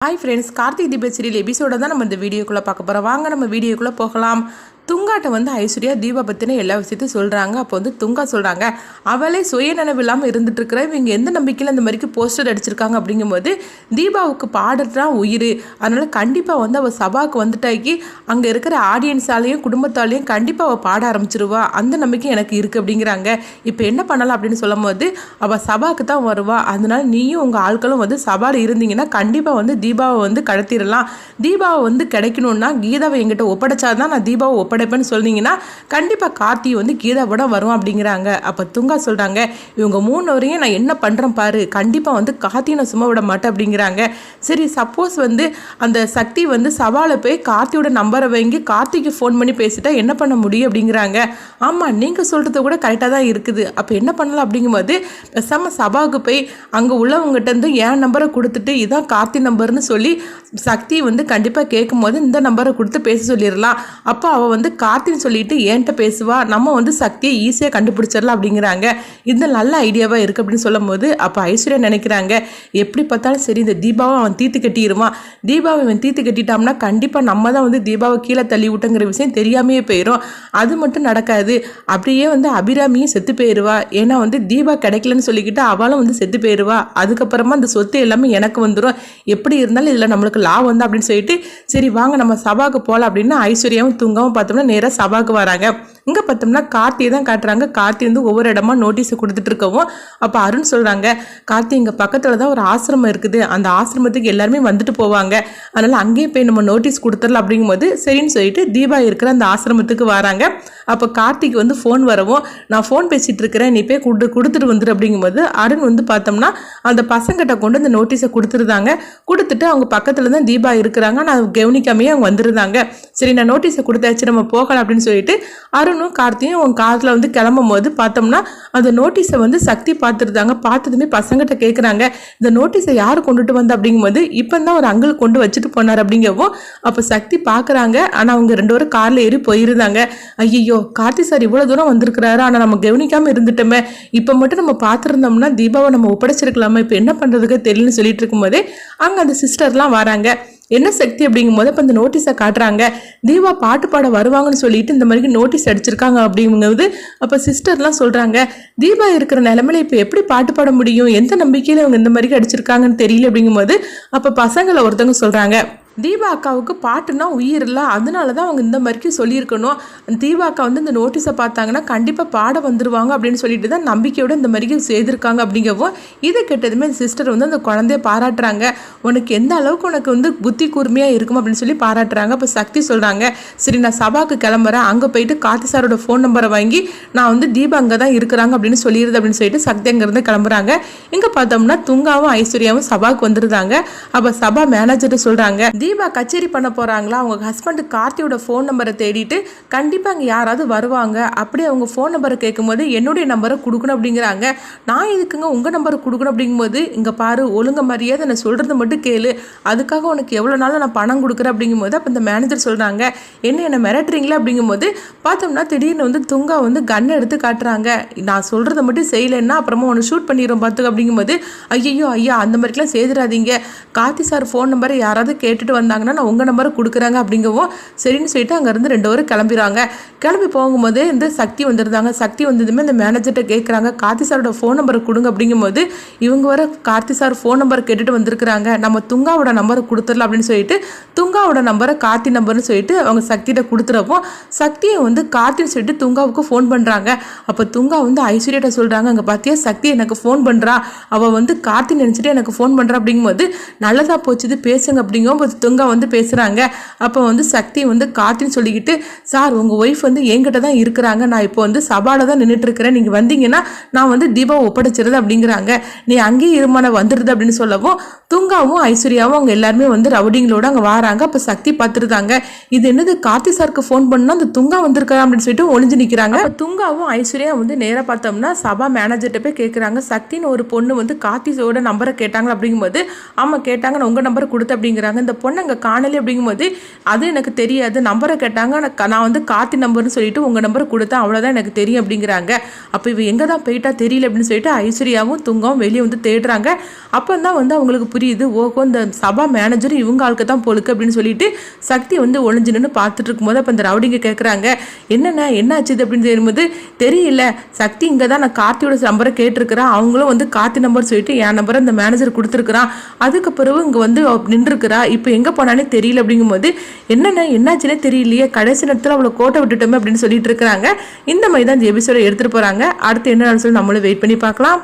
Hi friends Karthik தீப serial எபிசோட தான் நம்ம இந்த வீடியோக்குள்ளே பார்க்க போகிறோம் வாங்க நம்ம வீடியோக்குள்ளே போகலாம். துங்காட்ட வந்து ஐஸ்வர்யா தீபா பற்றின எல்லா விஷயத்தையும் சொல்கிறாங்க அப்போ வந்து துங்கா சொல்கிறாங்க அவளே சுயநினைவு இல்லாமல் இருந்துட்டு இருக்கிற இவங்க எந்த நம்பிக்கையில் இந்த மாதிரிக்கு போஸ்டர் அடிச்சிருக்காங்க? அப்படிங்கும்போது தீபாவுக்கு பாடுறதுதான் உயிர். அதனால் கண்டிப்பாக வந்து அவள் சபாவுக்கு வந்துட்டாக்கி அங்கே இருக்கிற ஆடியன்ஸாலேயும் குடும்பத்தாலேயும் கண்டிப்பாக அவள் பாட ஆரம்பிச்சிருவா. அந்த நம்பிக்கை எனக்கு இருக்குது அப்படிங்கிறாங்க. இப்போ என்ன பண்ணலாம் அப்படின்னு சொல்லும் போது அவள் சபாவுக்கு தான் வருவா. அதனால் நீயும் உங்கள் ஆட்களும் வந்து சபாவில் இருந்தீங்கன்னா கண்டிப்பாக வந்து தீபாவை வந்து கடத்திடலாம். தீபாவை வந்து கிடைக்கணும்னா கீதாவை எங்கிட்ட ஒப்படைச்சாதான் நான் தீபாவை ஒப்படை படைப்பேன்னு சொன்னீங்கன்னா கண்டிப்பாக கார்த்தி வந்து கீதாவோட வரும் அப்படிங்கிறாங்க. அப்போ துங்கா சொல்கிறாங்க இவங்க மூணு வரையும் நான் என்ன பண்ணுறேன் பாரு கண்டிப்பாக வந்து கார்த்தியை நான் சும்மா விட மாட்டேன் அப்படிங்கிறாங்க. சரி சப்போஸ் வந்து அந்த சக்தி வந்து சவாலை போய் கார்த்தியோட நம்பரை வாங்கி கார்த்திக்கு ஃபோன் பண்ணி பேசிட்டா என்ன பண்ண முடியும் அப்படிங்கிறாங்க. ஆமாம் நீங்கள் சொல்கிறது கூட கரெக்டாக தான் இருக்குது. அப்போ என்ன பண்ணலாம் அப்படிங்கும்போது பேசாமல் சபாவுக்கு போய் அங்கே உள்ளவங்ககிட்டருந்து என் நம்பரை கொடுத்துட்டு இதான் கார்த்தி நம்பர்னு சொல்லி சக்தி வந்து கண்டிப்பாக கேட்கும்போது இந்த நம்பரை கொடுத்து பேச சொல்லிடலாம். அப்போ அவள் வந்து கார்த்தின்னு சொல்லிட்டு என்கிட்ட பேசுவா? நம்ம வந்து சக்தியை ஈஸியாக கண்டுபிடிச்சிடலாம் அப்படிங்கிறாங்க. இது நல்ல ஐடியாவாக இருக்குது அப்படின்னு சொல்லும் போது அப்போ ஐஸ்வர்யா நினைக்கிறாங்க எப்படி பார்த்தாலும் சரி இந்த தீபாவை அவன் தீர்த்து கட்டிடுவான். தீபாவை அவன் தீர்த்து கட்டிட்டோம்னா கண்டிப்பாக நம்ம தான் வந்து தீபாவை கீழே தள்ளி விட்டங்கிற விஷயம் தெரியாமையே போயிடும் அது மட்டும் நடக்காது. அப்படியே வந்து அபிராமியும் செத்து போயிடுவா ஏன்னா வந்து தீபா கிடைக்கலன்னு சொல்லிக்கிட்டு அவளும் வந்து செத்து போயிடுவா அதுக்கப்புறமா அந்த சொத்து எல்லாமே எனக்கு வந்துடும் எப்படி இருந்தாலும் இதில் நம்மளுக்கு லாபம் வந்து அப்படின்னு சொல்லிட்டு சரி வாங்க நம்ம சபாவுக்கு போகலாம் அப்படின்னு ஐஸ்வர்யாவும் தூங்காவும் பார்த்தோம்னா நேராக சபாவுக்கு வராங்க. இங்கே பார்த்தோம்னா கார்த்தியை தான் காட்டுறாங்க. கார்த்தி வந்து ஒவ்வொரு இடமா நோட்டீஸை கொடுத்துட்டு இருக்கவும் அப்போ அருண் சொல்கிறாங்க கார்த்தி இங்கே பக்கத்தில் தான் ஒரு ஆசிரமம் இருக்குது. அந்த ஆசிரமத்துக்கு எல்லாருமே வந்துட்டு போவாங்க. அதனால் அங்கேயே போய் நம்ம நோட்டீஸ் கொடுத்துடலாம். அப்படிங்கும்போது சரின்னு சொல்லிட்டு தீபா இருக்கிற அந்த ஆசிரமத்துக்கு வராங்க. அப்போ கார்த்திக் வந்து ஃபோன் வரவும் நான் ஃபோன் பேசிகிட்டு இருக்கிறேன். நீ போய் கொடு கொடுத்துட்டு வந்துடு அப்படிங்கும்போது அருண் வந்து பார்த்தோம்னா அந்த பசங்கிட்ட கொண்டு அந்த நோட்டீஸை கொடுத்துருந்தாங்க. கொடுத்துட்டு அவங்க பக்கத்தில் தான் தீபா இருக்கிறாங்க. நான் கவனிக்காமையே அவங்க வந்துருந்தாங்க. சரி நான் நோட்டீஸை கொடுத்தாச்சு. நம்ம போகலாம் அப்படின்னு சொல்லிட்டு அருணும் கார்த்தியும் அவங்க காரில் வந்து கிளம்பும் போது பார்த்தோம்னா அந்த நோட்டீஸை வந்து சக்தி பார்த்துருந்தாங்க. பார்த்ததுமே பசங்கிட்ட கேட்குறாங்க இந்த நோட்டீஸை யார் கொண்டுட்டு வந்த? அப்படிங்கும்போது இப்போ தான் ஒரு அங்கிள் கொண்டு வச்சுட்டு போனார் அப்படிங்கவும் அப்போ சக்தி பார்க்குறாங்க. ஆனால் அவங்க ரெண்டு பேரும் காரில் ஏறி போயிருந்தாங்க. ஐயோ கார்த்தி சார் இவ்வளோ தூரம் வந்திருக்கிறாரு. ஆனால் நம்ம கவனிக்காமல் இருந்துட்டோமே. இப்போ மட்டும் நம்ம பார்த்துருந்தோம்னா தீபாவை நம்ம ஒப்படைச்சிருக்கலாமா. இப்போ என்ன பண்ணுறதுக்கு தெரியலன்னு சொல்லிட்டு இருக்கும்போதே அங்கே அந்த சிஸ்டர்லாம் வராங்க. என்ன சக்தி அப்படிங்கும்போது இப்போ இந்த நோட்டீஸை காட்டுறாங்க. தீபா பாட்டு பாட வருவாங்கன்னு சொல்லிட்டு இந்த மாதிரி நோட்டீஸ் அடிச்சிருக்காங்க அப்படிங்கும்போது அப்போ சிஸ்டர்லாம் சொல்கிறாங்க தீபா இருக்கிற நிலமையில இப்போ எப்படி பாட்டு பாட முடியும்? எந்த நம்பிக்கையில் அவங்க இந்த மாதிரி அடிச்சிருக்காங்கன்னு தெரியல அப்படிங்கும்போது அப்போ பசங்களை ஒருத்தவங்க சொல்கிறாங்க தீபா அக்காவுக்கு பாட்டுனா உயிர் இல்லை. அதனால தான் அவங்க இந்த மாதிரிக்கு சொல்லியிருக்கணும். தீபா அக்கா வந்து இந்த நோட்டீஸை பார்த்தாங்கன்னா கண்டிப்பாக பாட வந்துருவாங்க அப்படின்னு சொல்லிட்டு தான் நம்பிக்கையோட இந்த மாதிரிக்கு செய்திருக்காங்க அப்படிங்கவும் இதை கெட்டதுமே சிஸ்டர் வந்து அந்த குழந்தைய பாராட்டுறாங்க. உனக்கு எந்த அளவுக்கு உனக்கு வந்து புத்தி கூர்மையாக இருக்கும் அப்படின்னு சொல்லி பாராட்டுறாங்க. அப்போ சக்தி சொல்கிறாங்க சரி நான் சபாக்கு கிளம்புறேன். அங்கே போயிட்டு கார்த்தி சாரோட ஃபோன் நம்பரை வாங்கி நான் வந்து தீபா அங்கே தான் இருக்கிறாங்க அப்படின்னு சொல்லிடுது அப்படின்னு சொல்லிட்டு சக்தி அங்கேருந்து கிளம்புறாங்க. இங்கே பார்த்தோம்னா துங்காவும் ஐஸ்வர்யாவும் சபாவுக்கு வந்துருந்தாங்க. அப்போ சபா மேனேஜர்கிட்ட சொல்கிறாங்க தீபா கச்சேரி பண்ண போகிறாங்களா அவங்க ஹஸ்பண்ட் கார்த்தியோட ஃபோன் நம்பரை தேடிட்டு கண்டிப்பாக அங்கே யாராவது வருவாங்க. அப்படியே அவங்க ஃபோன் நம்பரை கேட்கும்போது என்னுடைய நம்பரை கொடுக்கணும் அப்படிங்கிறாங்க. நான் எதுக்குங்க உங்கள் நம்பரை கொடுக்கணும் அப்படிங்கும்போது இங்கே பாரு ஒழுங்க மரியாதை நான் சொல்கிறது மட்டும் கேளு. அதுக்காக உனக்கு எவ்வளோ நாளும் நான் பணம் கொடுக்குறேன் அப்படிங்கும்போது அப்போ இந்த மேனேஜர் சொல்கிறாங்க என்ன என்னை மிரட்டுறீங்களா? அப்படிங்கும்போது பார்த்தோம்னா திடீர்னு வந்து துங்கா வந்து கன் எடுத்து காட்டுறாங்க. நான் சொல்கிறத மட்டும் செய்யலைன்னா அப்புறமா ஒன்று ஷூட் பண்ணிடுறோம் பார்த்துக்க அப்படிங்கும்போது ஐயோ ஐயா அந்த மாதிரிலாம் செய்திடாதீங்க கார்த்தி சார் ஃபோன் நம்பரை யாராவது கேட்டுட்டு வந்தாங்கன்னா நான் உங்கள் நம்பரை கொடுக்குறாங்க அப்படிங்கவும் சரின்னு சொல்லிட்டு அங்கேருந்து ரெண்டு பேரும் கிளம்பிடுறாங்க கிளம்பி போகும்போது இந்த சக்தி வந்திருந்தாங்க. சக்தி வந்ததுமே இந்த மேனேஜர்கிட்ட கேட்குறாங்க கார்த்தி சாரோட ஃபோன் நம்பரை கொடுங்க அப்படிங்கும்போது இவங்க வர கார்த்தி சார் ஃபோன் நம்பர் கேட்டுட்டு வந்திருக்கிறாங்க. நம்ம துங்காவோட நம்பரை கொடுத்துடலாம் அப்படின்னு சொல்லிட்டு துங்காவோட நம்பரை கார்த்தி நம்பர்னு சொல்லிட்டு அவங்க சக்திகிட்ட கொடுத்துறப்போ சக்தியை வந்து கார்த்தின்னு சொல்லிட்டு துங்காவுக்கு ஃபோன் பண்ணுறாங்க அப்போ துங்கா வந்து ஐஸ்வர்யாட்ட சொல்கிறாங்க அங்கே பார்த்தியா சக்தி எனக்கு ஃபோன் பண்ணுறா அவள் வந்து கார்த்தி நினச்சிட்டு எனக்கு ஃபோன் பண்ணுறா அப்படிங்கும்போது நல்லதாக போச்சுது பேசுங்க. அப்படிங்கும்போது துங்கா வந்து பேசுகிறாங்க அப்போ வந்து சக்தி வந்து கார்த்தின்னு சொல்லிக்கிட்டு சார் உங்கள் ஒய்ஃப் வந்து என்கிட்ட தான் இருக்கிறாங்க. நான் இப்போ வந்து சபாவில் தான் நின்றுட்டுருக்கிறேன் நீங்கள் வந்தீங்கன்னா நான் வந்து தீபாவை ஒப்படைச்சிருது அப்படிங்கிறாங்க. நீ அங்கேயே இருமான வந்துடுது அப்படின்னு சொல்லவும் துங்காவும் ஐஸ்வர்யாவும் அவங்க எல்லாருமே வந்து ரவுடிங்களோட அங்கே வராங்க. அப்போ சக்தி பார்த்துருந்தாங்க. இது என்னது? கார்த்தி சாருக்கு ஃபோன் பண்ணால் அந்த துங்கா வந்திருக்கா? அப்படின்னு சொல்லிட்டு ஒளிஞ்சு நிற்கிறாங்க துங்காவும் ஐஸ்வர்யா வந்து நேராக பார்த்தோம்னா சபா மேனேஜர்கிட்ட போய் கேட்குறாங்க சக்தின்னு ஒரு பொண்ணு வந்து கார்த்திஸோட நம்பரை கேட்டாங்க அப்படிங்கும்போது ஆமாம் கேட்டாங்க. நான் உங்கள் நம்பர் கொடுத்து அப்படிங்கிறாங்க. இந்த பொண்ணு பொண்ணு அங்கே காணலை அப்படிங்கும்போது அது எனக்கு தெரியாது. நம்பரை கேட்டாங்க. நான் வந்து கார்த்தி நம்பர்னு சொல்லிட்டு உங்கள் நம்பரை கொடுத்தேன். அவ்வளோதான் எனக்கு தெரியும் அப்படிங்கிறாங்க. அப்போ இவ எங்கே தான் போயிட்டா தெரியல அப்படின்னு சொல்லிட்டு ஐஸ்வர்யாவும் துங்காவும் வெளியே வந்து தேடுறாங்க. அப்போ தான் வந்து அவங்களுக்கு புரியுது. ஓகோ இந்த சபா மேனேஜர் இவங்க ஆளுக்கு தான் போலுக்கு அப்படின்னு சொல்லிட்டு சக்தி வந்து ஒளிஞ்சு நின்று பார்த்துட்டு இருக்கும்போது அப்போ இந்த ரவுடிங்க கேட்குறாங்க என்னென்ன என்ன ஆச்சுது அப்படின்னு தெரியும்போது தெரியல. சக்தி இங்கே தான் நான் கார்த்தியோட நம்பரை கேட்டிருக்கிறேன். அவங்களும் வந்து கார்த்தி நம்பர் சொல்லிட்டு என் நம்பரை இந்த மேனேஜர் கொடுத்துருக்குறான். அதுக்கு பிறகு இங்கே வந்து நின்றுருக்கிறா. இப்போ எங்கே போனாலே தெரியல அப்படிங்கும்போது என்னென்ன என்னாச்சுனே தெரியலையே கடைசி நேரத்தில் அவளை கோட்டை விட்டுட்டோமே அப்படின்னு சொல்லிட்டு இருக்கிறாங்க. இந்த மாதிரி தான் இந்த எபிசோட எடுத்துகிட்டு போகிறாங்க அடுத்து என்ன சொல்லி நம்மளும் வெயிட் பண்ணி பார்க்கலாம்.